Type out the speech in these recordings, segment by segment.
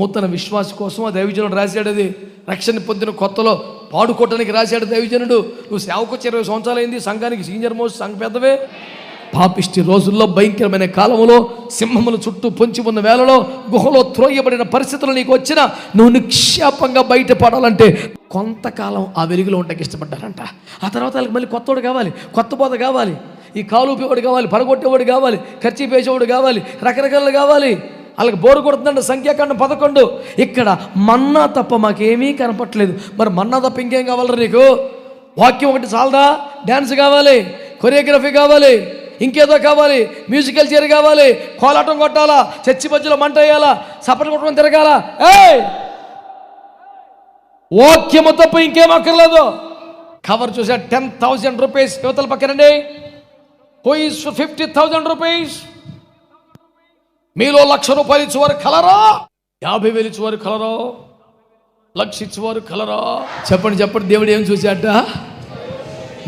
నూతన విశ్వాస కోసం ఆ దైవజనుడు రాశాడు అది. రక్షణ పొందిన కొత్తలో పాడుకోవటానికి రాశాడు దైవజనుడు. నువ్వు సేవకు వచ్చి ఇరవై సంవత్సరాలు అయింది సంఘానికి సీనియర్ మోస్ట్ సంఘ పెద్దవే. పాపిష్టి రోజుల్లో భయంకరమైన కాలంలో సింహముల చుట్టూ పొంచి ఉన్న వేళలో గుహలో త్రోయబడిన పరిస్థితులు నీకు వచ్చిన నువ్వు నిక్షేపంగా బయటపడాలంటే కొంతకాలం ఆ వెలుగులో ఉండకి ఇష్టపడ్డారంట. ఆ తర్వాత వాళ్ళకి మళ్ళీ కొత్తవాడు కావాలి కొత్త బోధ కావాలి. ఈ కాలుపేవాడు కావాలి పడగొట్టేవాడు కావాలి ఖర్చు పేసేవాడు కావాలి రకరకాలు కావాలి. వాళ్ళకి బోరు కొడుతుందండి సంఖ్యాకాండం పదకొండు. ఇక్కడ మన్నా తప్ప మాకేమీ కనపట్లేదు. మరి మన్నా తప్ప ఇంకేం కావాలరా నీకు? వాక్యం ఒకటి చాలదా? డ్యాన్స్ కావాలి కొరియోగ్రఫీ కావాలి ఇంకేదో కావాలి మ్యూజికల్ చైర్ కావాలి కోలాటం కొట్టాలా చర్చి మధ్యలో మంట వేయాలా సపరేట్ కొట్టడం తిరగాల? ఏయ్! వాక్యము తప్ప ఇంకేం అక్కర్లేదు. కవర్ చూసా టెన్ థౌజండ్ రూపీస్ యువతల పక్కనండి హోయిస్ ఫిఫ్టీ థౌజండ్ రూపీస్. మీలో లక్ష రూపాయలు ఇచ్చేవారు కలరా? యాభై వేలు ఇచ్చేవారు కలరా? లక్ష ఇచ్చేవారు కలరా? చెప్పండి చెప్పండి దేవుడు ఏం చూశాట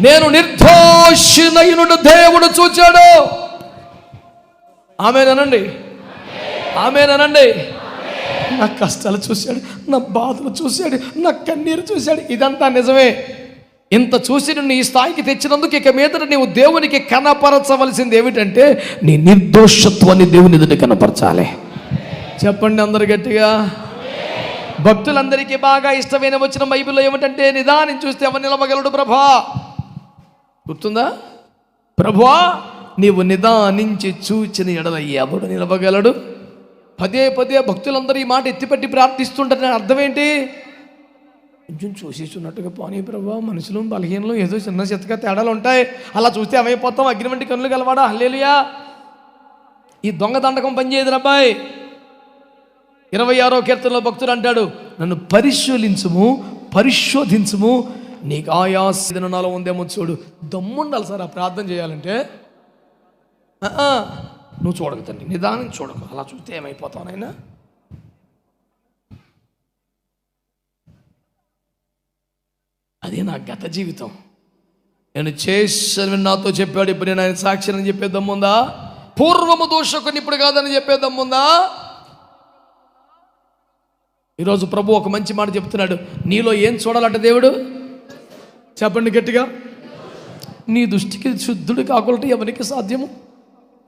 నేను నిర్దోషినయునుడు దేవుడు చూచాడు. ఆమెనండి ఆమెనండి నా కష్టాలు చూశాడు నా బాధలు చూశాడు నా కన్నీరు చూశాడు ఇదంతా నిజమే. ఇంత చూసి నిన్ను ఈ స్థాయికి తెచ్చినందుకు ఇక మీదట నీవు దేవునికి కనపరచవలసింది ఏమిటంటే నీ నిర్దోషత్వాన్ని దేవుని ఎదుట కనపరచాలి. చెప్పండి అందరు గట్టిగా. భక్తులందరికీ బాగా ఇష్టమైన వచ్చిన బైబిల్లో ఏమిటంటే నిదానం చూస్తే ఎవరు నిలవగలడు ప్రభా? గుర్తుందా? ప్రభా నీవు నిదానించి చూచిన ఎడల ఎవడు నిలవగలడు? పదే పదే భక్తులందరూ ఈ మాట ఎత్తిపెట్టి ప్రార్థిస్తుంటారు అర్థం ఏంటి? కొంచెం చూసేస్తున్నట్టుగా పోనీ ప్రభావ మనుషులు బలహీనలు ఏదో చిన్న చిత్తగా తేడాలు ఉంటాయి. అలా చూస్తే ఏమైపోతాం? అగ్ని వంటి కన్నులు గలవాడా? హల్లేలుయా. ఈ దొంగ దండకం పనిచేయదు అబ్బాయి. ఇరవై ఆరో కీర్తనలో భక్తుడు అంటాడు నన్ను పరిశీలించుము పరిశోధించుము. నీకు ఆయాసన ఉందేమో చూడు. దమ్ముండాలి సార్ ఆ ప్రార్థన చేయాలంటే. నువ్వు చూడకు తండ్రి నిదానం చూడకు. అలా చూస్తే ఏమైపోతావు నాయనా? అదే నా గత జీవితం. నేను చేశాను నాతో చెప్పాడు. ఇప్పుడు నేను ఆయన సాక్షి అని చెప్పే దమ్ముందా పూర్వము దోషకుని ఇప్పుడు కాదని చెప్పే దమ్ముందా ఈరోజు ప్రభు ఒక మంచి మాట చెప్తున్నాడు. నీలో ఏం చూడాలంట దేవుడు? చెప్పండి గట్టిగా. నీ దృష్టికి శుద్ధుడు కాకుండా ఎవరికి సాధ్యము?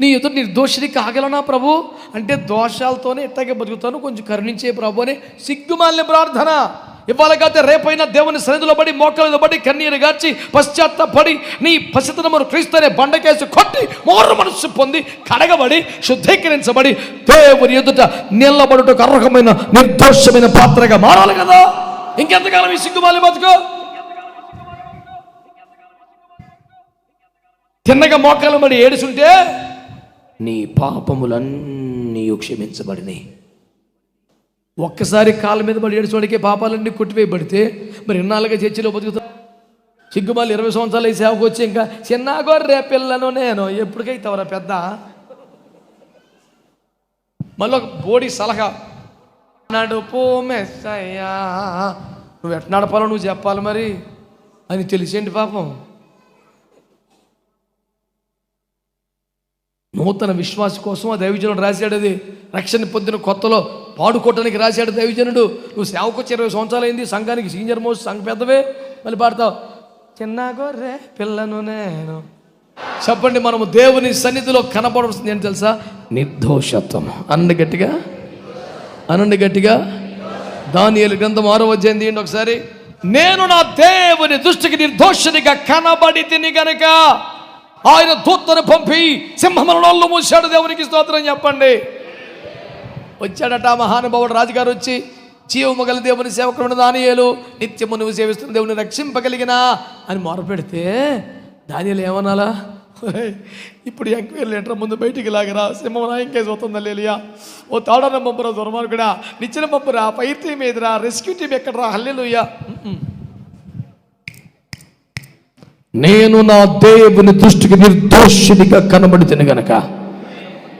నీ ఎదురు నిర్దోషిని కాగలనా ప్రభు? అంటే దోషాలతోనే ఎట్టాగే బతుకుతాను. కొంచెం కరుణించే ప్రభు అని సిగ్గుమాలిన ప్రార్థన. ఇవాళ కాతే రేపైనా దేవుని సన్నిధిలో పడి మోకాళ్ళలో పడి కన్నీరు గార్చి పశ్చాత్తపడి నీ పసితనమును క్రీస్తునే బండకేసి కొట్టి మోరు మనస్సు పొంది కడగబడి శుద్ధీకరించబడి దేవుని ఎదుట నిల్లబడుటకు అర్హమైన నిర్దోషమైన పాత్రగా మారాలి కదా? ఇంకెంతకాలం ఈ సిగ్గుమాలి బతుకు? తిన్నగా మోకాలు మరి ఏడుచుంటే నీ పాపములన్నీ క్షమించబడినాయి ఒక్కసారి కాళ్ళ మీద పడి ఏడుచోడికే పాపాలన్నీ కొట్టివేయబడితే మరి ఇన్నాళ్ళుగా చర్చిలో బతుకుతా సిగ్గుమాలి ఇరవై సంవత్సరాలు ఈ సేవకు వచ్చి ఇంకా చిన్న గొర్రె పిల్లను నేను ఎప్పటికైతే పెద్ద. మళ్ళీ ఒక బోడి సలహా. నడుపు మెస్సయ్యా. నువ్వు ఎట్లా నడపాలో నువ్వు చెప్పాలి మరి. అని తెలిసేంటి పాపం? నూతన విశ్వాస కోసం ఆ దైవజనుడు రాశాడు అది. రక్షణ పొందిన కొత్తలో పాడుకోవటానికి రాశాడు దైవజనుడు. నువ్వు సేవకు వచ్చి ఇరవై సంవత్సరాలు అయింది సంఘానికి సీనియర్ మోస్ట్ సంఘ పెద్దవే. మళ్ళీ పాడతావు చిన్న గొర్రె పిల్లను నేను. చెప్పండి మనము దేవుని సన్నిధిలో కనపడవలసింది ఏంటి తెలుసా? నిర్దోషత్వం. అనండి గట్టిగా. అనండి గట్టిగా. దానియేలు గ్రంథం ఆరో అధ్యాయం తీయండి ఒకసారి. నేను నా దేవుని దృష్టికి నిర్దోషినిగా కనబడి తిని గనక ఆయన దూతను పంపి సింహముల నోళ్ళు మూసాడు దేవునికి స్తోత్రం చెప్పండి. వచ్చాడట మహానుభావుడు రాజుగారు వచ్చి జీవము గల దేవుని సేవకుడు దానియేలు నిత్యము నువ్వు సేవిస్తున్న దేవుని రక్షింపగలిగినా అని మొరపెడితే దానియలు ఏమనాలా ఇప్పుడు ఎంక్వైరీ లెటర్ ముందు బయటికి లాగరా సింహం నా ఇంకేసి వస్తుందా లేలియా? ఓ తాడన పంపురా దుర్మార్గుడా నిచ్చిన పంపురా ఫైర్ టీం ఏదిరా రెస్క్యూ టీం ఎక్కడరా? హల్లెలుయ్యా నేను నా దేవుని దృష్టికి నిర్దోషినిగా కనబడితేనే గనక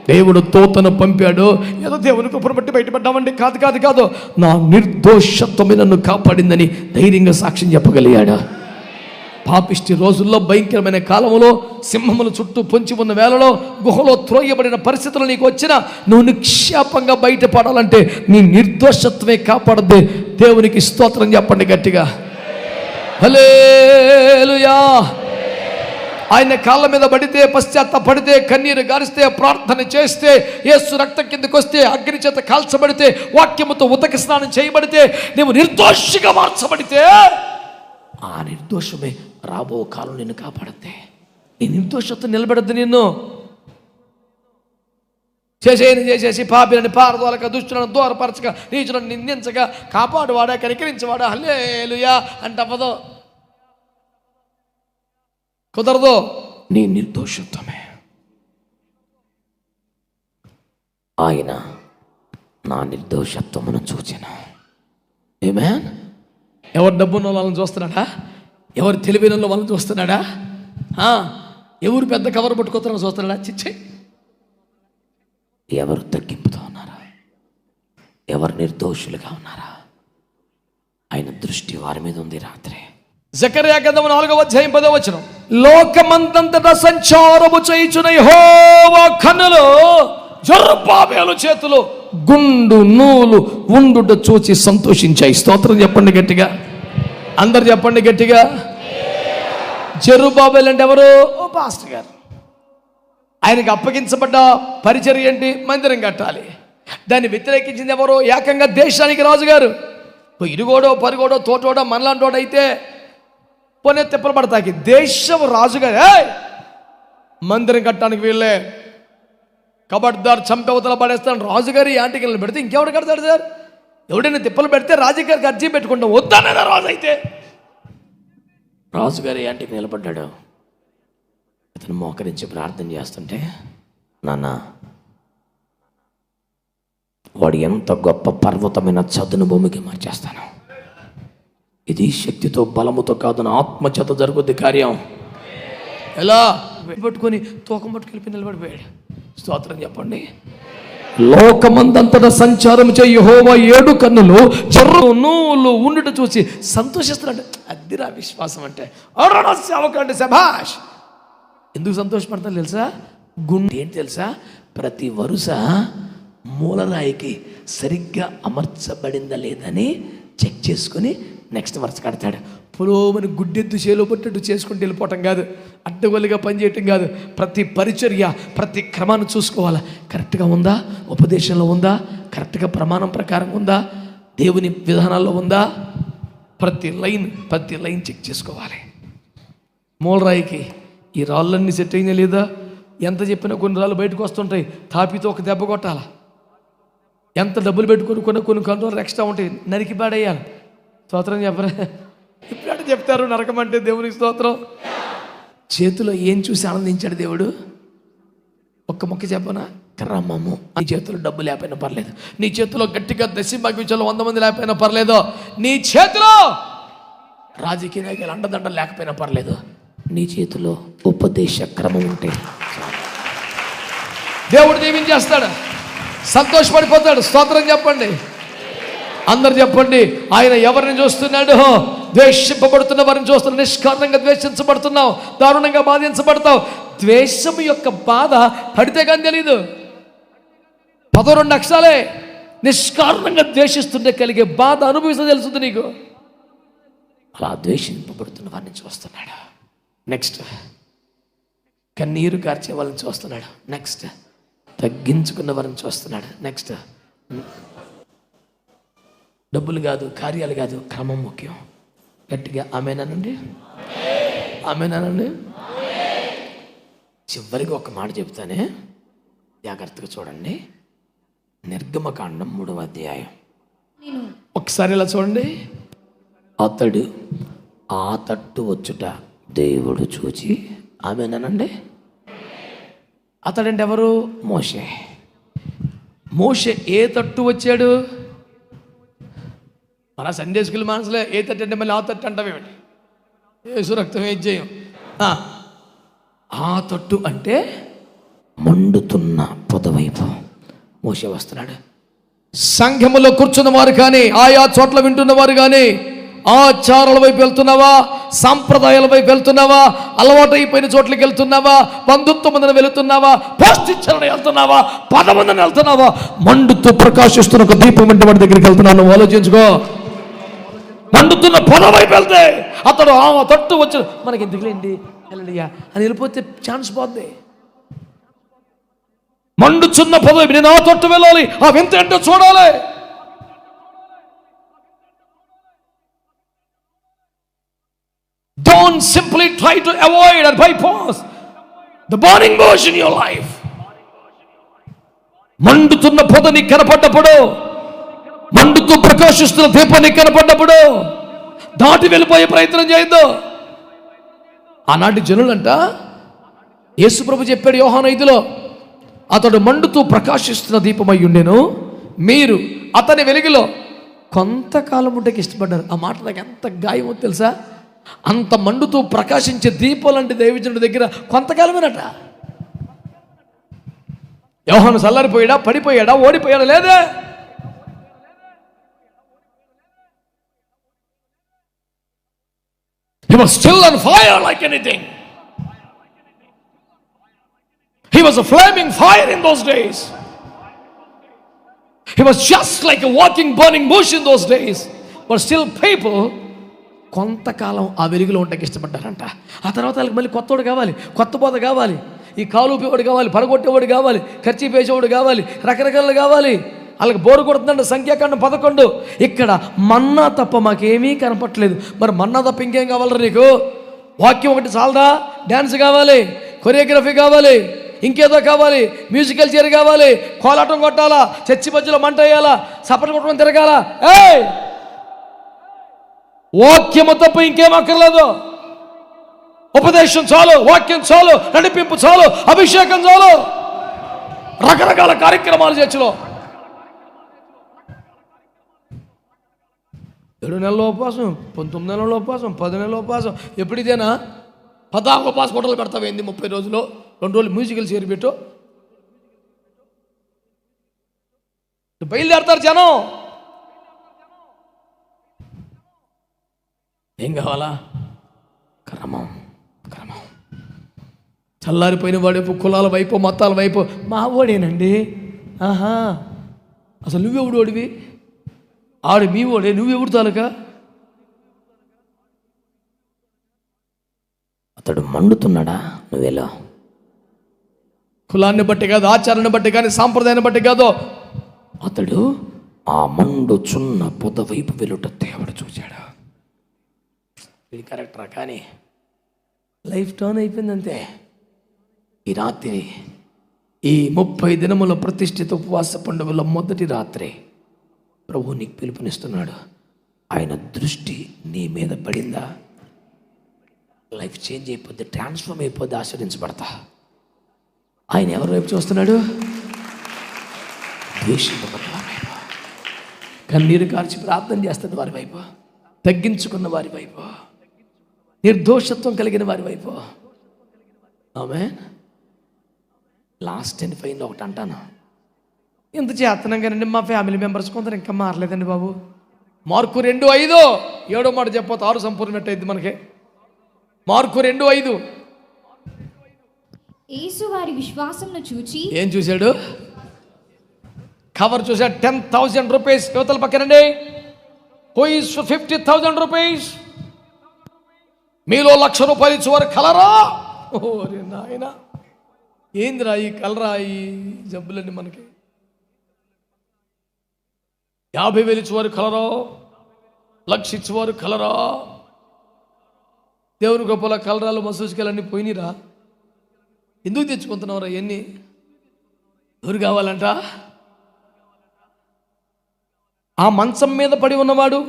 దేవుడు తోతను పంపాడు. ఏదో దేవుని కృపను బట్టి బయటపడ్డామండి. కాదు కాదు కాదు. నా నిర్దోషత్వమే నన్ను కాపాడిందని ధైర్యంగా సాక్ష్యం చెప్పగలిగాడా. పాపిష్టి రోజుల్లో భయంకరమైన కాలంలో సింహముల చుట్టూ పొంచి ఉన్న వేళలో గుహలో త్రోయబడిన పరిస్థితులు నీకు వచ్చిన నువ్వు నిక్షేపంగా బయటపడాలంటే నీ నిర్దోషత్వమే కాపాడద్దే. దేవునికి స్తోత్రం చెప్పండి గట్టిగా. హలే ఆయన కాళ్ళ మీద పడితే పశ్చాత్తపడితే కన్నీరు గారిస్తే ప్రార్థన చేస్తే యేసు రక్తం కిందకు వస్తే అగ్ని చేత కాల్చబడితే వాక్యముతో ఉతక స్నానం చేయబడితే నీవు నిర్దోషిగా మార్చబడితే ఆ నిర్దోషమే రాబో కాలం నిన్ను కాపాడద్దే. నీ నిర్దోషత నిలబడద్దు నిన్ను. చేసేది చేసేసి పాపిలని పారదోలక దుష్టులను దూరపరచక నీచులను నిందించక కాపాడువాడా కనికరించవాడా హల్లేలుయా అంటవ్వదో కుదరదు. నీ నిర్దోషత్వమే. ఆయన నా నిర్దోషత్వమును చూచిన. ఏమే ఎవరు డబ్బున్న వాళ్ళని చూస్తున్నాడా? ఎవరు తెలివైన వాళ్ళని చూస్తున్నాడా? ఎవరు పెద్ద కవర్ పట్టుకోతున్నారో చూస్తున్నాడా? చిచ్చే. ఎవరు తగ్గింపుతో ఉన్నారా? ఎవరు నిర్దోషులుగా ఉన్నారా? ఆయన దృష్టి వారి మీద ఉంది రాత్రి. జకర్యా గ్రంథము నాలుగవ అధ్యాయం పదవ వచనం. లోకమంతంతట సంచారము చేయుచున్న యహోవా కన్నులు జొర్రబాబేలు చేతులు గుండు నూలు ఉండుట చూచి సంతోషించాయి. స్తోత్రం చెప్పండి గట్టిగా. అందరు చెప్పండి గట్టిగా. జరుబాబేలు అంటే ఎవరు? ఓ పాస్టర్ గారు. ఆయనకు అప్పగించబడ్డ పరిచర్య ఏంటి? మందిరం కట్టాలి. దాన్ని వ్యతిరేకించింది ఎవరు? ఏకంగా దేశానికి రాజుగారు. ఇరుగోడో పరుగోడో తోటోడో మనలాంటోడైతే అయితే పోనీ తిప్పలు పడతాకి. దేశం రాజుగా "ఏయ్! మందిరం కట్టడానికి వీళ్ళే. కబడ్దార్ చంపవతల పడేస్తాను. రాజుగారి యాంటికలను పెడితే ఇంకెవడు కడతాడు సార్? ఎవడైనా తిప్పలు పెడితే రాజుగారికి అర్జీ పెట్టుకుంటాం. వద్దనేదా రాజు అయితే? రాజుగారి యాంటికి నిలబడ్డాడు. అతను మోకరించి ప్రార్థన చేస్తుంటే నాన్న వాడు ఎంత గొప్ప పర్వతమైన చదును భూమికి మార్చేస్తాను. ఇది శక్తితో బలముతో కాదు నా ఆత్మ చేత జరుగుద్ది కార్యం. ఎలా? పట్టుకొని తూకం పట్టుకెళ్ళి నిలబడిపోయాడు స్తోత్రం చెప్పండి. లోకమందంతటా సంచారం చేయి హోవా ఏడు కన్నులు చెర్రు నూలు ఉండుట చూసి సంతోషిస్తున్నాడు అద్దిరా విశ్వాసం అంటే. అరణ సేవకండి శభాష్ ఎందుకు సంతోషపడతాను తెలుసా? గుండె ఏంటి తెలుసా? ప్రతి వరుస మూలరాయికి సరిగ్గా అమర్చబడిందా లేదని చెక్ చేసుకొని నెక్స్ట్ వరుస కడతాడు. పురోమని గుడ్డెద్దు చేలో పట్టట్టు చేసుకుంటూ వెళ్ళిపోవటం కాదు. అడ్డగోలుగా పనిచేయటం కాదు. ప్రతి పరిచర్య ప్రతి క్రమాన్ని చూసుకోవాలా. కరెక్ట్గా ఉందా? ఉపదేశంలో ఉందా? కరెక్ట్గా ప్రమాణం ప్రకారం ఉందా? దేవుని విధానాల్లో ఉందా? ప్రతి లైన్ ప్రతి లైన్ చెక్ చేసుకోవాలి. మూలరాయికి ఈ రాళ్ళన్నీ సెట్ అయినా లేదా? ఎంత చెప్పినా కొన్ని రాళ్ళు బయటకు వస్తుంటాయి. తాపితో ఒక దెబ్బ కొట్టాలా? ఎంత డబ్బులు పెట్టుకొని కొన్ని కొన్ని కంట్రోల్ ఎక్స్ట్రా ఉంటాయి. నరికి పాడేయాలి. స్తోత్రం చెప్పరా? ఇప్పుడు చెప్తారు? నరకం అంటే దేవునికి స్తోత్రం. చేతిలో ఏం చూసి ఆనందించాడు దేవుడు? ఒక్క మొక్క చెప్పనా? క్రమము. నీ చేతిలో డబ్బు లేకపోయినా పర్లేదు. నీ చేతిలో గట్టిగా దశింబాగ్వించాలో వంద మంది లేకపోయినా పర్లేదు. నీ చేతిలో రాజకీయ నాయకులు అండదండ లేకపోయినా పర్లేదు. నీ చేతిలో ఉపదేశ క్రమం ఉంటే చాలు. దేవుడు దీవించేస్తాడు. సంతోషపడిపోతాడు. స్తోత్రం చెప్పండి. అందరు చెప్పండి ఆయన ఎవరిని చూస్తున్నాడు? ద్వేషింపబడుతున్న వారిని చూస్తున్నాడు నిష్కారణంగా ద్వేషించబడుతున్నావు దారుణంగా బాధించబడతావు. ద్వేషం యొక్క బాధ పడితే కానీ తెలీదు. పదకొండు అక్షరాలే నిష్కారణంగా ద్వేషిస్తుంటే కలిగే బాధ అనుభవిస్తే తెలుస్తుంది నీకు. అలా ద్వేషింపబడుతున్న వారిని చూస్తున్నాడు. నెక్స్ట్ కన్నీరు కార్చే వాళ్ళని చూస్తున్నాడు. నెక్స్ట్ తగ్గించుకున్న వారిని చూస్తున్నాడు. నెక్స్ట్ డబ్బులు కాదు కార్యాలు కాదు క్రమం ముఖ్యం. గట్టిగా ఆమెనానండి ఆమెనానండి చివరికి ఒక మాట చెప్తానే జాగ్రత్తగా చూడండి. నిర్గమకాండం మూడవ అధ్యాయం. ఒకసారి ఇలా చూడండి. అతడు ఆ తట్టు వచ్చుట దేవుడు చూచి ఆమెనానండి అతడంటే ఎవరు? మోషే. మోషే ఏ తట్టు వచ్చాడు? మన సండే స్కూల్ ఏ తట్టు అంటే మళ్ళీ ఆ తట్టు అంటామేమిటి ఏసు రక్తం ఏం చేయం? ఆ, ఆ తట్టు అంటే మండుతున్న పొదవైపు మోసే వస్తున్నాడు. సంఘములో కూర్చున్న వారు కానీ ఆయా చోట్ల వింటున్న వారు కానీ ఆచారాల వైపు వెళ్తున్నావా? సాంప్రదాయాల వైపు వెళ్తున్నావా? అలవాటు అయిపోయిన చోట్లకి వెళ్తున్నావా? బంధుత్వం వెళుతున్నావా? వెళ్తున్నావా పోస్టిచ్చరణ వెళ్తున్నావా? పదమందని వెళ్తున్నావా? మండుతూ ప్రకాశిస్తున్న ఒక దీపం వంటి వాడి దగ్గరికి వెళ్తున్నాను. ఆలోచించుకో. పండుతున్న పొలం వైపు వెళ్తే అతడు ఆమె తట్టు వచ్చి మనకి ఎందుకులేండి? వెళ్ళడియా అని వెళ్ళిపోతే ఛాన్స్ పోద్ది. మండుచున్న పొద నేను ఆ తట్టు వెళ్ళాలి. ఆ వింత ఏంటో చూడాలి. Don't simply try to avoid or bypass the burning bush in your life. మండుతున్న పొద నీకు కనపడ్డప్పుడు మండుతూ ప్రకాశిస్తున్న దీపం నీకు కనపడ్డప్పుడు దాటి వెళ్ళిపోయే ప్రయత్నం చేయొద్దు ఆనాటి జనులంట యేసుప్రభు చెప్పాడు యోహాన్ ఐదులో అతడు మండుతూ ప్రకాశిస్తున్న దీపమై ఉండేను మీరు అతని వెలుగులో కొంతకాలం ఉంటేకి ఇష్టపడ్డారు. ఆ మాట నాకు ఎంత గాయమో తెలుసా? అంత మండుతూ ప్రకాశించే దీపం లాంటి దైవజనుడి దగ్గర కొంతకాలమేనట. యోహాను చల్లారిపోయాడా పడిపోయాడా ఓడిపోయాడా లేదే? He was still on fire like anything. He was a flaming fire in those days. He was just like a walking burning bush in those days. But still people కొంతకాలం ఆ వెలుగులో ఉండకి ఇష్టపడ్డారంట ఆ తర్వాత వాళ్ళకి మళ్ళీ కొత్తవాడు కావాలి కొత్త బోధ కావాలి ఈ కాలు ఊపేవాడు కావాలి పడగొట్టేవాడు కావాలి ఖర్చు పేసేవాడు కావాలి రకరకాలు కావాలి వాళ్ళకి బోరు కొడుతుందంట సంఖ్యాకాండం పదకొండు. ఇక్కడ మన్నా తప్ప మాకేమీ కనపట్లేదు మరి మన్నా తప్ప ఇంకేం కావాలరా నీకు? వాక్యం ఒకటి చాలదా డ్యాన్స్ కావాలి కొరియోగ్రఫీ కావాలి ఇంకేదో కావాలి మ్యూజికల్ చైర్ కావాలి కోలాటం కొట్టాలా చర్చి మధ్యలో మంట వేయాలా సపరేట్ కొట్టడం తిరగాల? ఏయ్! వాక్యము తప్ప ఇంకేం అక్కర్లేదు. ఉపదేశం చాలు వాక్యం చాలు నడిపింపు చాలు అభిషేకం చాలు. రకరకాల కార్యక్రమాలు చర్చిలో. ఏడు నెలల ఉపవాసం పంతొమ్మిది నెలల ఉపవాసం పది నెలల ఉపవాసం ఎప్పుడు ఇదేనా? పద్నాలుగు ఉపవాసం ఫోటోలు ముప్పై రోజులు రెండు రోజులు మ్యూజికల్ చేరి పెట్టు. బయలుదేరతారు జనం. ఏం కావాలా? క్రమం క్రమం. చల్లారిపోయిన వాడేపు కులాల వైపు మతాల వైపు. మా ఓడేనండి ఆహా. అసలు నువ్వెవడు ఓడివి ఆడు మీ ఓడే నువ్వెవడు తాలూకా? అతడు మండుతున్నాడా? నువ్వెలా? కులాన్ని బట్టి కాదు ఆచారాన్ని బట్టి కానీ సాంప్రదాయాన్ని బట్టి కాదు. అతడు ఆ మండుచున్న పొద వైపు వెలుట దేవుడు చూశాడు ఇది కరెక్టరా కానీ లైఫ్ టర్న్ అయిపోయింది అంతే ఈ రాత్రి ఈ ముప్పై దినముల ప్రతిష్ఠిత ఉపవాస పండుగల మొదటి రాత్రి. ప్రభు నీకు పిలుపునిస్తున్నాడు. ఆయన దృష్టి నీ మీద పడిందా? లైఫ్ చేంజ్ అయిపోద్ది ట్రాన్స్ఫార్మ్ అయిపోద్ది ఆశ్రయించబడతా ఆయన ఎవరి వైపు చూస్తున్నాడు? ద్వేషింపబడ్డ వారి వైపు. కన్నీరు కార్చి ప్రార్థన చేస్తున్న వారి వైపు. తగ్గించుకున్న వారి వైపు. నిర్దోషత్వం కలిగిన వారి వైపు. ఆమె లాస్ట్ అండ్ ఫైన్ ఒకటి అంటాను ఇంత చేతనంగానండి మా ఫ్యామిలీ మెంబర్స్ కొందరు ఇంకా మారలేదండి బాబు. మార్కు రెండు ఐదు. ఏడో మాట చెప్పొద్దు ఆరు సంపూర్ణమైతే మనకి. మార్కు రెండు ఐదు. యేసు వారి విశ్వాసంను చూచి ఏం చూశాడు? కవర్ చూశాడు. Ten thousand rupees. యువతల పక్కనండి. హోయిస్ ఫిఫ్టీ థౌజండ్ రూపీస్? మీలో లక్ష రూపాయలు ఇచ్చేవారు కలరా? ఓరే నాయన. ఏందిరా ఈ కలరా ఈ జబ్బులన్నీ మనకి? యాభై వేలు ఇచ్చేవారు కలరా? లక్ష ఇచ్చేవారు కలరా? దేవుని గొప్పల కలరాలు మసూసికలన్నీ పోయినరా? ఎందుకు తెచ్చుకుంటున్నావురా ఇవన్నీ? ఎవరు కావాలంట? ఆ మంచం మీద పడి ఉన్నవాడు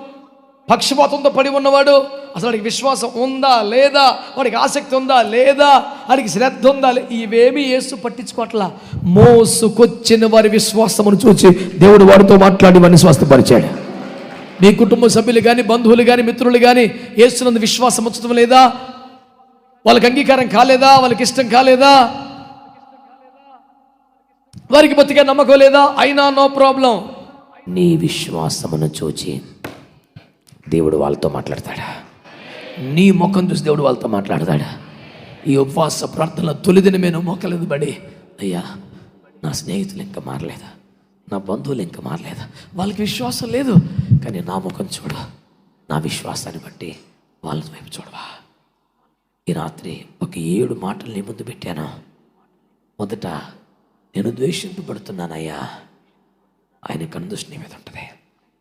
పక్షపాతంతో పడి ఉన్నవాడు అసలు వాడికి విశ్వాసం ఉందా లేదా? వాడికి ఆసక్తి ఉందా లేదా? వాడికి శ్రద్ధ ఉందా లే- ఇవేమీ యేసు పట్టించుకోవట్లా. మోసుకొచ్చిన వారి విశ్వాసమును చూచి దేవుడు వారితో మాట్లాడి వారిని స్వస్థపరిచాడు. మీ కుటుంబ సభ్యులు కానీ బంధువులు కానీ మిత్రులు కానీ ఏసునందు విశ్వాసం ఉంచడం లేదా? వాళ్ళకి అంగీకారం కాలేదా? వాళ్ళకి ఇష్టం కాలేదా? వారికి బతికే నమ్మకం లేదా? అయినా నో ప్రాబ్లం. నీ విశ్వాసమును చూచి దేవుడు వాళ్ళతో మాట్లాడతాడా? నీ ముఖం చూసి దేవుడు వాళ్ళతో మాట్లాడతాడు? ఈ ఉపవాస ప్రార్థనల తొలిదిన నువ్వు మొక్కలేదు బడి అయ్యా నా స్నేహితులు ఇంకా మారలేదా? నా బంధువులు ఇంకా మారలేదా? వాళ్ళకి విశ్వాసం లేదు. కానీ నా ముఖం చూడు. నా విశ్వాసాన్ని బట్టి వాళ్ళ వైపు చూడవా. ఈ రాత్రి ఒక ఏడు మాటలు నీ ముందు పెట్టాను. మొదట నేను ద్వేషింపబడుతున్నానయ్యా. ఆయన కనుదృష్టి నీ మీద ఉంటుంది.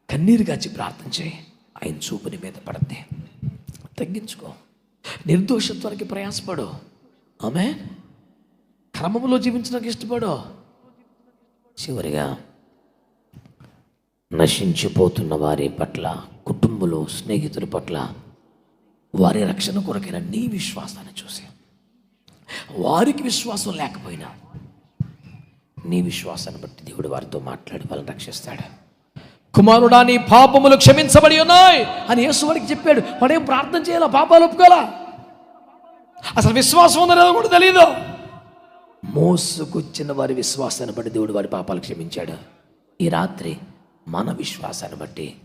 కన్నీరు గాచి ప్రార్థన చేయి. ఆయన చూపు నీ మీద పడద్ది. తగ్గించుకో. నిర్దోషత్వానికి ప్రయాసపడు. ఆమె క్రమంలో జీవించడానికి ఇష్టపడు. చివరిగా నశించిపోతున్న వారి పట్ల కుటుంబంలో స్నేహితుల పట్ల వారి రక్షణ కొరకైన నీ విశ్వాసాన్ని చూసి. వారికి విశ్వాసం లేకపోయినా నీ విశ్వాసాన్ని బట్టి దేవుడు వారితో మాట్లాడి వాళ్ళని రక్షిస్తాడు. కుమారుడా నీ పాపములు క్షమించబడి ఉన్నాయి. అని యేసు వాడికి చెప్పాడు. వాడేం ప్రార్థన చేయాలా? పాపాలు ఒప్పుకోలా అసలు విశ్వాసం ఉందో లేదో కూడా తెలియదు మోసుకొచ్చిన వారి విశ్వాసాన్ని బట్టి దేవుడు వారి పాపాలు క్షమించాడు. ఈ రాత్రి మన విశ్వాసాన్ని బట్టి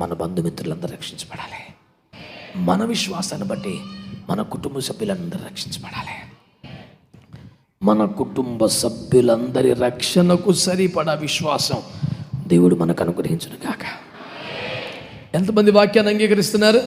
మన బంధుమిత్రులందరూ రక్షించబడాలి. మన విశ్వాసాన్ని బట్టి మన కుటుంబ సభ్యులందరూ రక్షించబడాలి. మన కుటుంబ సభ్యులందరి రక్షణకు సరిపడా విశ్వాసం దేవుడు మనకు అనుగ్రహించును కాక ఎంతమంది వాక్యాన్ని అంగీకరిస్తున్నారు?